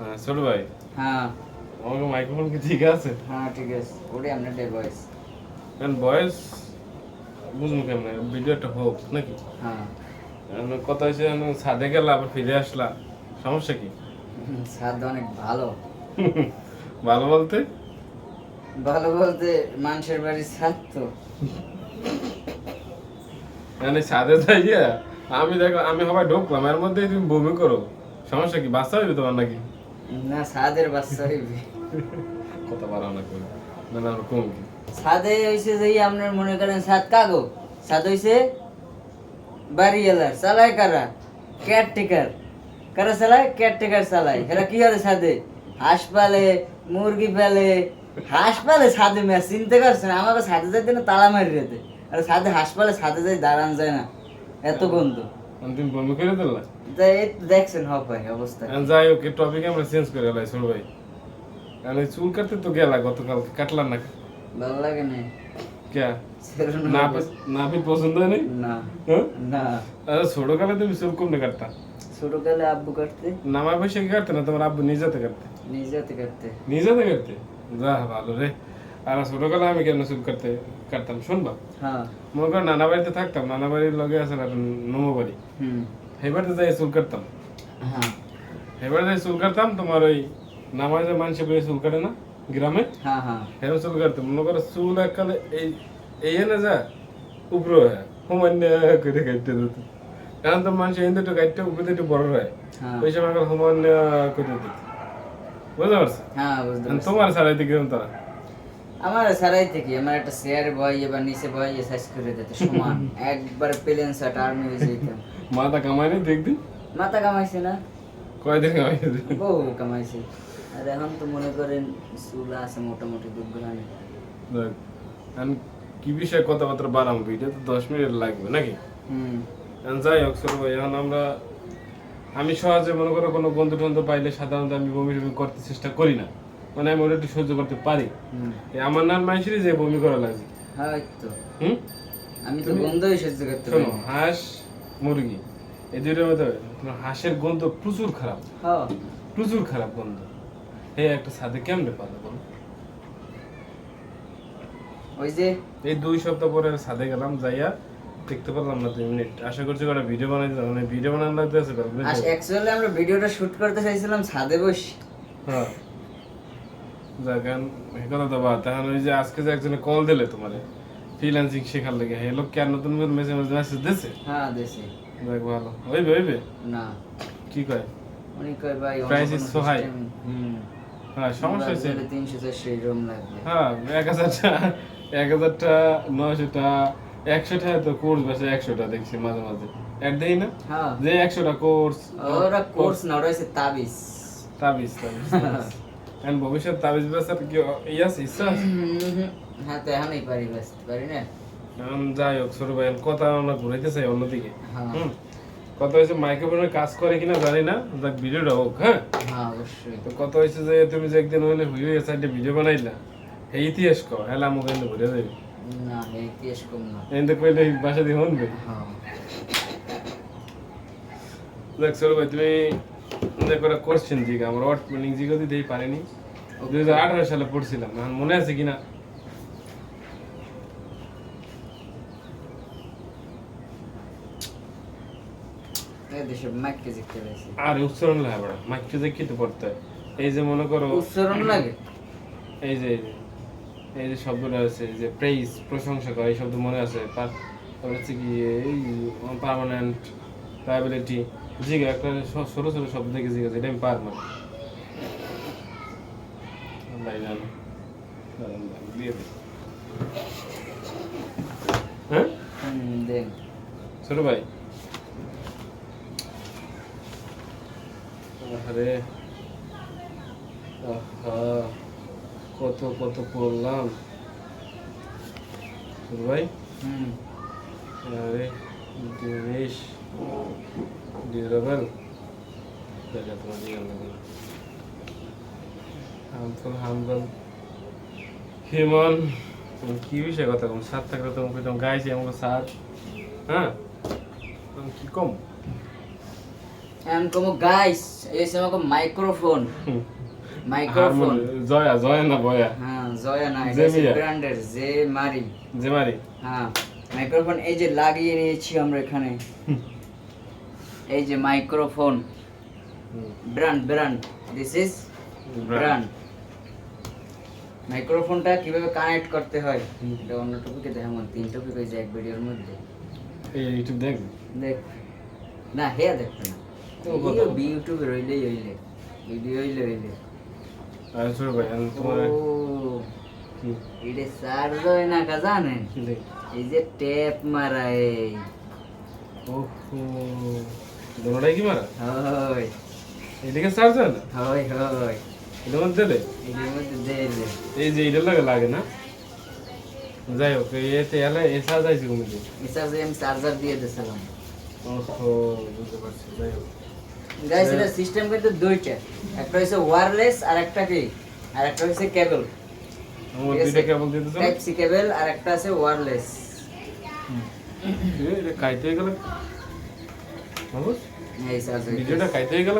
হ্যাঁ, ছোট ভাই। হ্যাঁ। আমাকে মাইক্রোফোন কি ঠিক আছে? হ্যাঁ ঠিক আছে। ওটাই আপনার ডে ভয়েস কারণ বয়স বুঝব কেমন? ভিডিওটা হোক নাকি? হ্যাঁ। কথা হয়েছে আমি ছাদে গেলাম আবার ফিরে আসলাম। সমস্যা কি? স্বাদ অনেক ভালো। ভালো বলতে? ভালো বলতে মানুষের বাড়ির স্বাদ তো। মানে ছাদে যাইয়া আমি দেখো আমি সবাই ঢুকলাম এর মধ্যে তুমি বমি করো। সমস্যা কি? বাচ্চা হইবে তোমার নাকি? না স্বাদের বাচ্চা হইবে। কথা বাড়াও না করে মানে আমার কম কি? সাদে হইছে যে আপনার মনে করেন সাদ কাগো। সাদ হইছে বাড়ি এলার চালায় কারা? কেয়ারটেকার কারা চালায়? কেয়ারটেকার চালায়। এরা কি করে সাদে? হাঁস পালে মুরগি পালে। হাঁস পালে সাদে মেয়ে চিনতে পারছেন? আমাকে সাদে যাইতে না তালা মারি রেতে। আর সাদে হাঁস পালে সাদে যাই দাঁড়ান যায় না। এত গন্ধ। তুমি বমি করে দিলা? দেখছেন হক ভাই অবস্থা। যাই হোক টপিক আমরা চেঞ্জ করে এলাই ছোট ভাই। কারণ চুল কাটতে তো গেলা গতকালকে কাটলাম না? ভালো লাগে না। পছন্দ না হ্যাঁ? না। আরে ছোট কালে তুমি চুল কমনে কাটতা? ছোটকালে আব্বু কাটতে। নামা পয়সা কাটতে না তোমার আব্বু নিজেতে কাটতে? নিজে হাতে কাটতে। নিজেতে কাটতে? যা ভালো রে। আর ছোটকালে আমি কেন চুল কাটতে কাটতাম? শুনবা? হ্যাঁ। মনে করো নানা বাড়িতে থাকতাম নানা বাড়ির লগে আছে না নমো বাড়ি। বাড়িতে যাই চুল কাটতাম। হ্যাঁ। সেই বাড়িতে যাই চুল কাটতাম তোমার ওই নামায় মানুষে বেরিয়ে চুল কাটে না গ্রামে? হ্যাঁ হ্যাঁ। চুল কাটতাম মনে করো চুল এককালে এই এই এনে যা উপরে হয় সমান্য করে কাটতে দিত। এখন তো মানুষ এই দুটো কাটতে উপরে একটু বড় হয়। হ্যাঁ। ওই সময় এখন সমান্য করে দিত। বুঝতে পারছ? হ্যাঁ এখন। তোমার ছাড়াইতে গেলাম তারা? আমার থেকে আমার একটা শেয়ার বয় এবার নিচে বয় সাইজ করে দিতে সমান। একবার প্লেন শার্ট আর্মি হয়ে যেতাম মাথা কামাই নেই দেখদিন মাথা কামাইছে না। কয়দিন কামাই বহু কামাইছে। আর এখন তো মনে করেন চুলা আছে মোটামুটি দুগ্রানি দেখ কি বিষয়ে কথাবার্তা বাড়াবো ভিডিও তো দশ মিনিট লাগবে নাকি? হুম। যাই হোক সরু ভাই এখন আমরা আমি সহজে মনে করো কোনো বন্ধু টন্ধু পাইলে সাধারণত আমি বমি টমি করতে চেষ্টা করি না। মানে আমি ওটা একটু সহ্য করতে পারি। আমার নাম মানুষেরই যে বমি করা লাগে হ্যাঁ এই তো। হুম? আমি তো বন্ধই সহ্য করতে পারি হাঁস মুরগি এই দুটোর মধ্যে হাঁসের গন্ধ প্রচুর খারাপ। হ্যাঁ। প্রচুর খারাপ গন্ধ। এই একটা সাথে কেমনে পাবে বলো? ওই যে এই দুই সপ্তাহ পরে সাথে গেলাম যাইয়া দেখতে পারলাম না দুই মিনিট। আশা করছি কটা ভিডিও বানাইতে মানে ভিডিও বানানো লাগতে আছে অ্যাকচুয়ালি আমরা ভিডিওটা শুট করতে চাইছিলাম ছাদে বসে। হ্যাঁ। এখন কথা তো বাদ। ওই যে আজকে যে একজনে কল দিলে তোমার ফ্রিল্যান্সিং শেখার লাগে হে লোক কি আর নতুন করে মেসেজ মেসেজ দিছে হ্যাঁ দেশে দেখ ভালো। হইবে হইবে? না। কি কয়? উনি কয় ভাই কোনো so high. system- হুম। হ্যাঁ সমস্যা হয়েছে। তিনশো চারশো এরকম লাগবে। হ্যাঁ এক হাজারটা এক হাজারটা নয়শোটা একশোটা তো কোর্স বসে একশোটা দেখছি মাঝে মাঝে। এক দেই না? হ্যাঁ। যে একশোটা কোর্স ওরা কোর্স না ওরা হচ্ছে তাবিজ তাবিজ তাবিজ। এখন ভবিষ্যৎ তাবিজ বেচার কি ই আছে? ইচ্ছা হ্যাঁ তো এখনই পারি বাঁচতে পারি না? এখন যাই হোক ছোট ভাই কথা আমরা ঘুরাইতে চাই অন্যদিকে। হ্যাঁ। হুম। কথা হয়েছে মাইক্রোফোনের কাজ করে কিনা জানি না দেখ ভিডিওটা হোক হ্যাঁ? হ্যাঁ অবশ্যই। তো কথা হয়েছে যে তুমি যে একদিন হইলে হুইও এ সাইডে ভিডিও বানাইলা এই ইতিহাস কো হেলা মুখ এনে ঘুরে যাবে। না এই ইতিহাস কম না। এনে কইলে বাসা দিয়ে হনবে। হ্যাঁ। দেখ ছোট ভাই তুমি ওরা কোশ্চেন জিগা। আমরা ওয়ার্ড প্ল্যানিং জিগা দিতেই পারিনি। দুই হাজার আঠারো সালে পড়ছিলাম মনে আছে কিনা? মাইককে আর উচ্চারণ লাগে বড় মাইকটু দেখি তো পড়তে। এই যে মনে করো উচ্চারণ লাগে? এই যে এই যে- শব্দটা আছে যে প্রেইজ প্রশংসা করা এই শব্দ মনে আছে? তার হচ্ছে কি এই পার্মানেন্ট লাইবিলিটি জিগা একটা ছোট ছোট শব্দ থেকে জিগা এটা আমি পারব না। হ্যাঁ? ছোট ভাই। আরে কত কত পড়লাম। ছোট ভাই। হুম। আরে দিনেশ হিমন কি বিষয়ে কথা কম? সাত থাকলে তো গাইছি আমাকে সাত হ্যাঁ? তুমি কি কম? এখন como গাইস এই সময় মাইক্রোফোন মাইক্রোফোন জয়া জয়া না বয়া? হ্যাঁ জয়া না যে ব্র্যান্ডের যে মারি যে মারি হ্যাঁ মাইক্রোফোন এই যে লাগিয়ে নিয়েছি আমরা এখানে। এই যে microphone. Brand brand this is brand মাইক্রোফোনটা কীভাবে কানেক্ট করতে হয়? এটা অন্য টপিকে দেখাবো তিন টপিক হয়েছে এক ভিডিওর মধ্যে। এই ইউটিউব দেখ। দেখ। না হে দেখবে না। কথা। ইউটিউবে রইলেই হইলে। ভিডিও হইলে হইলে। আর ছোট ভাই আমি তোমার ও। কি? এটা চার্জ হয় না কা জানেন? এই যে ট্যাপ মারা এই। ওহো। দোনোটাই কি মারা হয় এদিকে চার্জ হয় হয় এটা মধ্যে দে এটার মধ্যে দে এই যে এটা লাগে লাগে না যাই হোক এতে এলে এ চার্জ আইছে কমিটি রিচার্জে আমি চার্জার দিয়ে দিয়েছিলাম ওহো বুঝতে পারছি যাই হোক গাইস এটা সিস্টেম কিন্তু দুইটা একটা হচ্ছে ওয়্যারলেস আর একটা কি আর একটা হচ্ছে কেবল আমার দুইটা কেবল দিতে চাও টাইপ সি কেবল আর একটা আছে ওয়্যারলেস এটা গেল চার্জ ভিডিওটা খাইতে হয়ে গেল